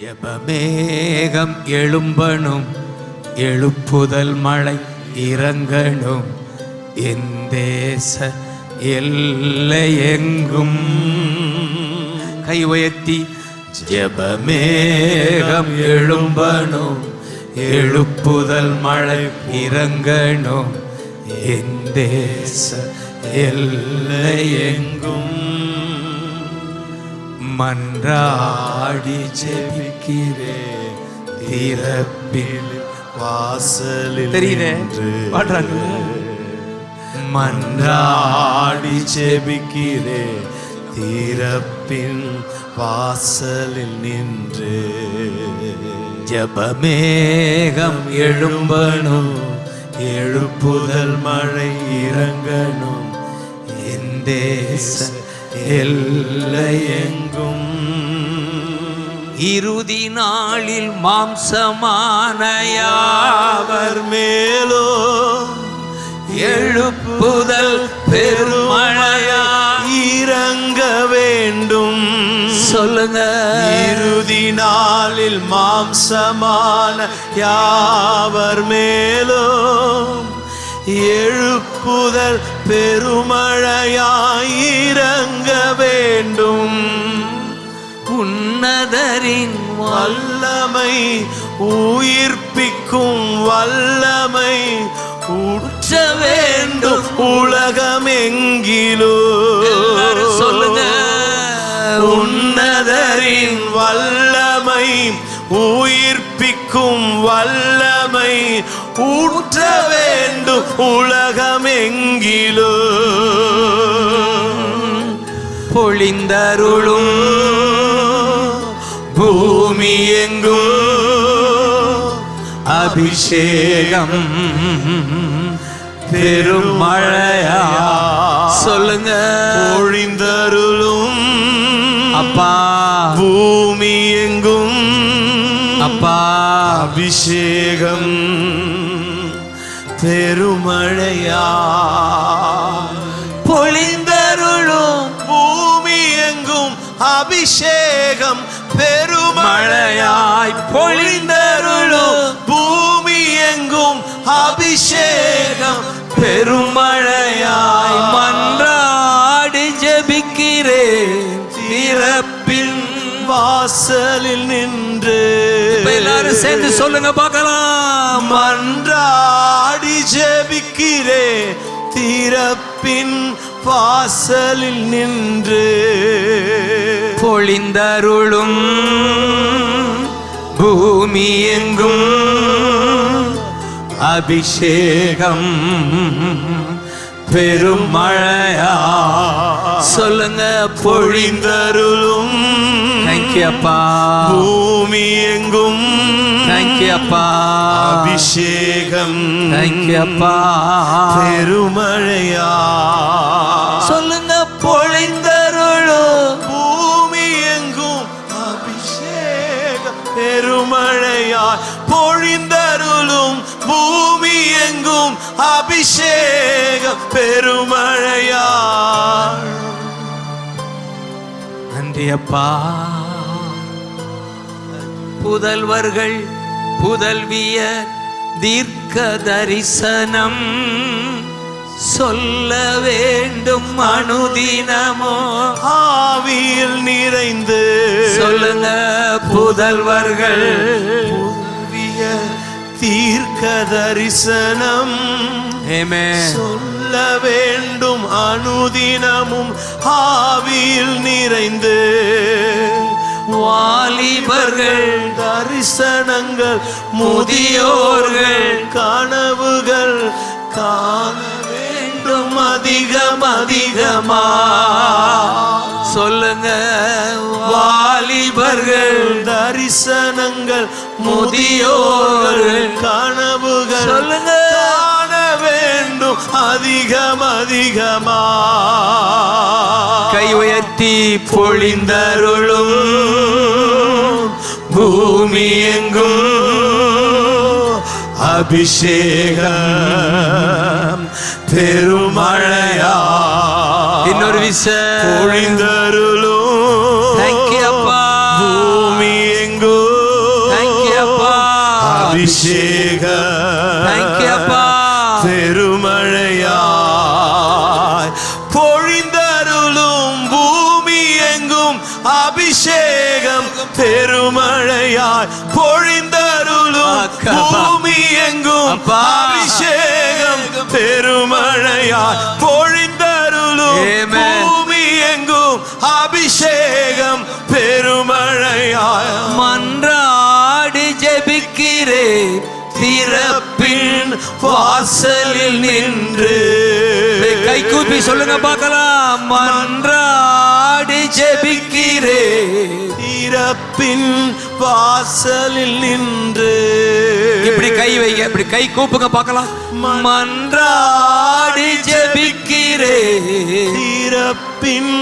ஜபமேகம் எழும்பணும் எழுப்புதல் மழை இறங்கணும். என் தேச எல்லையெங்கும் கை உயர்த்தி ஜபமேகம் எழும்பணும் எழுப்புதல் மழை இறங்கணும். என் தேச எல்லையெங்கும் மன்றாடி ஜெபிக்கிறேன் திறப்பில் வாசலில் தெரியுதே? நின்று. பாடுறாங்க மன்றாடி ஜெபிக்கிறே தீரப்பின் வாசலில் நின்று. ஜபமேகம் எழும்பணும் எழுப்புதல் மழை இறங்கணும். என் தேச எல்லையெங்கும். இறுதி நாளில் மாம்சமான யாவர் மேலோ எழுப்புதல் பெருமழையா இறங்க வேண்டும். சொல்லுங்க. இறுதி நாளில் மாம்சமான யாவர் மேலும் எழுப்புதல் பெருமழையாயிரங்க வேண்டும். உன்னதரின் வல்லமை உயிர்ப்பிக்கும் வல்லமை உற்ற வேண்டும் உலகமெங்கிலோ. சொல்லுங்க. உன்னதரின் வல்லமை உயிர்ப்பிக்கும் வல்லமை ஊற்ற வேண்டும் உலகமெங்கிலோ பொழிந்தருளும் பூமி எங்கும் அபிஷேகம் பெருமழையா சொல்லுங்க பொழிந்தருளும் அப்பா பூமி எங்கும் அப்பா அபிஷேகம் பெருமழையா? பொழிந்தருளும் பூமி எங்கும் அபிஷேகம் பெருமழையாய். பொழிந்தருளும் பூமி எங்கும் அபிஷேகம் பெருமழையாய் வாசலில் நின்று எல்லாரும் சேர்ந்து சொல்லுங்க பார்க்கலாம். மன்றாடி ஜெபிக்கிறே திறப்பின் வாசலில் நின்று. பொழிந்தருளும் பூமி எங்கும் அபிஷேகம் பெருமழையா சொல்லுங்க பொழிந்தருளும். அப்பா பூமி எங்கும் அப்பா அபிஷேகம் அப்பா பெருமழையா. சொல்லுங்க பொழிந்தருளும் பூமி எங்கும் அபிஷேகம் பெருமழையாய் பொழிந்தருளும் பூமி எங்கும் அபிஷேகம் பெருமழையாய் நன்றி அப்பா புதல்வர்கள் புதல்வியர் தீர்க்க தரிசனம் சொல்ல வேண்டும் அனுதினமோ? ஆவியில் நிறைந்து சொல்லுங்க புதல்வர்கள். தீர்க்க தரிசனம் ஏமே கொள்ள வேண்டும். அனுதினமும் ஆவியில் நிறைந்து வாலிபர்கள் தரிசனங்கள் முதியோர்கள் கனவுகள் காண வேண்டும். அதிகம் அதிகமா? சொல்லுங்க. வாலிபர்கள் தரிசனங்கள் முதியோர்கள் முதியோர்கள் கனவுகள் சொல்லுங்க. அதிகம் அதிகமா. கை உயர்த்தி பொழிந்தருளும் பூமி எங்கும். அபிஷேகம் பெருமழையா. இன்னொரு விச பொழிந்தருளும் பொழிந்தருளும் பூமி எங்கும் அபிஷேகம் பெருமழையாய் பொழிந்தருளும். பூமி எங்கும். அபிஷேகம் பெருமழையாய் பொழிந்தருளும். பூமி எங்கும் அபிஷேகம் பெருமழையாய் மன்றாடி ஜெபிக்கிறே திறப்பின் வாசலில் நின்று கை கூப்பி சொல்லுங்க பார்க்கலாம். மன்றாடி ஜெபிக்கிறே. திறப்பின் வாசலில் நின்று இப்படி கை வைங்க இப்படி கை கூப்புங்க பார்க்கலாம். மன்றாடி ஜெபிக்கிறே. திறப்பின்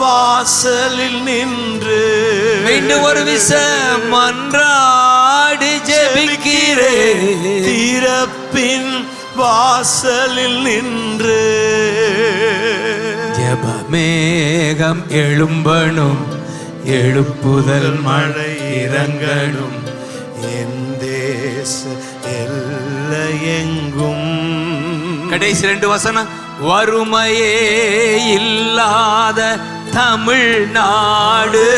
வாசலில் நின்று மீண்டும் ஒரு விச மன்றாடி ஜெபிக்கிறே. திறப்பின் வாசலில் நின்று. ஜபமேகம் எழும்பணும். எழுப்புதல் மழை இறங்கணும் என் தேச எல்லையெங்கும். கடைசி ரெண்டு வசனம். வறுமையே இல்லாத தமிழ்நாடு.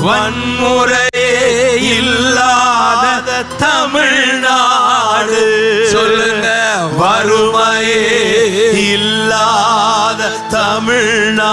வன்முறையே இல்லாத தமிழ்நாடு. சொல்லுங்க. வறுமையே இல்லாத தமிழ்நாடு.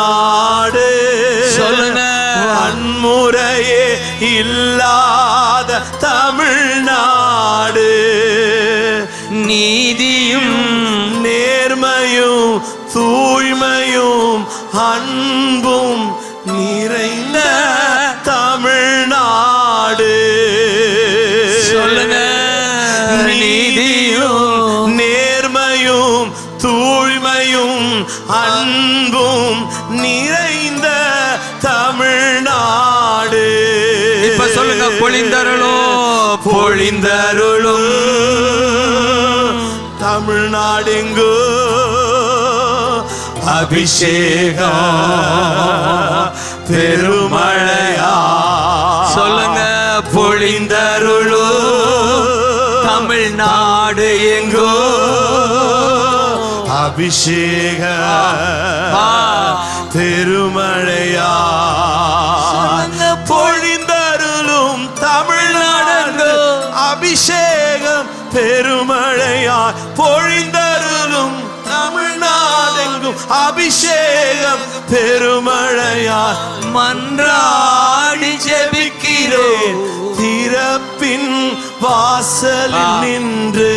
தமிழ்நாடெங்கோ அபிஷேகம் பெருமழையா. சொல்லுங்க. பொழிந்தருளோ தமிழ்நாடு எங்கோ அபிஷேக சொல்லுங்க. பொழிந்தருளும் தமிழ்நாடு அபிஷேகம் பெருமழையா. தமிழ்நாடெங்கும் அபிஷேகம் பெருமழையா மன்றாடி ஜெபிக்கிறோம் திறப்பின் வாசலில். நின்று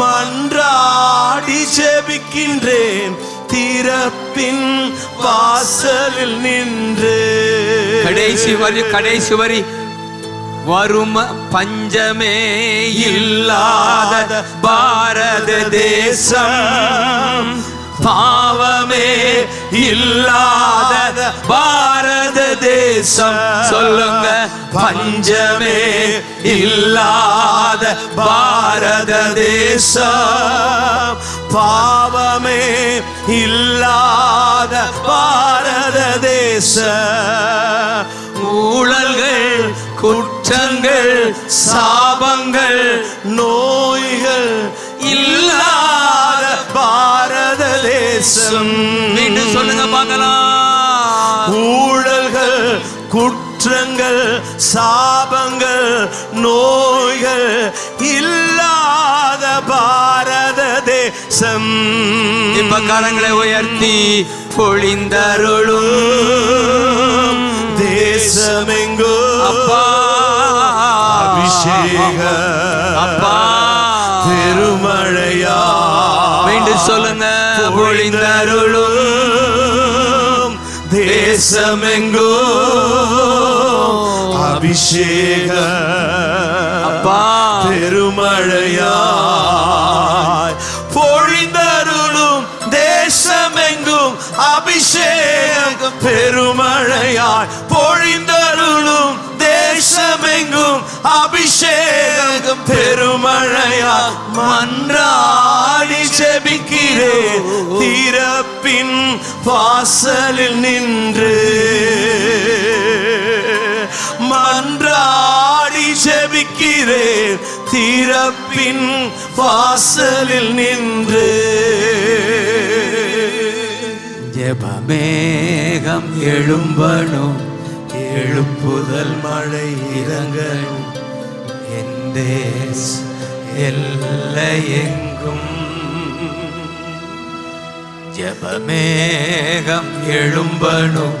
மன்றாடி ஜெபிக்கின்றேன். திறப்பின் வாசலில் நின்று. கடைசி வரி கடைசி வரி. வரும பஞ்சமே இல்லாத பாரத தேசம். பாவமே இல்லாத பாரத தேசம். சொல்லுங்க பஞ்சமே இல்லாத பாரத தேசம். பாவமே இல்லாத பாரத தேசம். ஊழல்கள் குற்றங்கள் சாபங்கள் நோய்கள் இல்லாத பாரத தேசம். மீண்டும் சொல்லுங்க பார்க்கலாம். ஊழல்கள் குற்றங்கள் சாபங்கள் நோய்கள் இல்லாத பாரத தேசம். இப்ப கரங்களை உயர்த்தி பொழிந்தருளும். தேசமெங்கோ அப்பா. அபிஷேக அப்பா. பெருமழையா மீண்டும் சொல்லுங்க. பொழிந்தருளும் தேசமெங்கோ. அபிஷேக. அப்பா. பெருமழையாய் பொழிந்தருளும் தேசமெங்கும் அபிஷேகம். பெருமழையாய் பொழிந்தருளும் தேசமெங்கும் அபிஷேகம் பெருமழையா மன்றாடி செபிக்கிறே திறப்பின் வாசலில் நின்று மன்றாடி நிற்கிறேன் திறப்பின் வாசலில் நின்று ஜெபமேகம் எழும்பணும் எழுப்புதல் மழை இறங்கள் என் தேச எல்லையெங்கும் ஜபமேகம் எழும்பனும்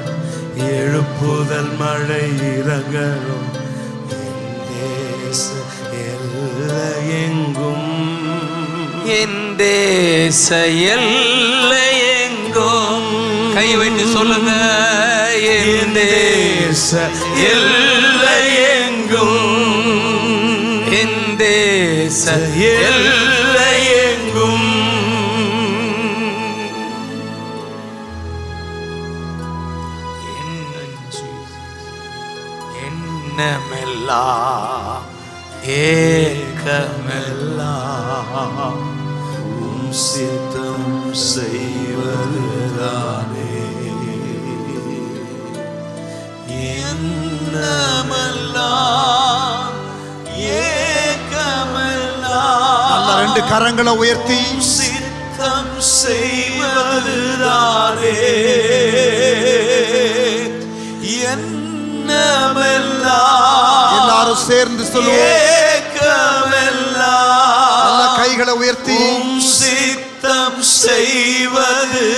எழுப்புதல் மழை இறங்கணும் என் தேச எல்லையெங்கும் என் தேச எல்லையெங்கும் கை வைத்து சொல்லுங்க. எண்ணமெல்லாம் ஏக்கமெல்லாம் உம் சித்தம் செய்வதுதானே. என்னமெல்லாம் ஏக்கமெல்லாம் நல்ல ரெண்டு கரங்களை உயர்த்தி. சித்தம் செய்வதுதானே. என்னமெல்லாம் எல்லாரும் சேர்ந்து சொல்லுவோம். கைகளை உயர்த்தி. சித்தம் செய்வதுதானே.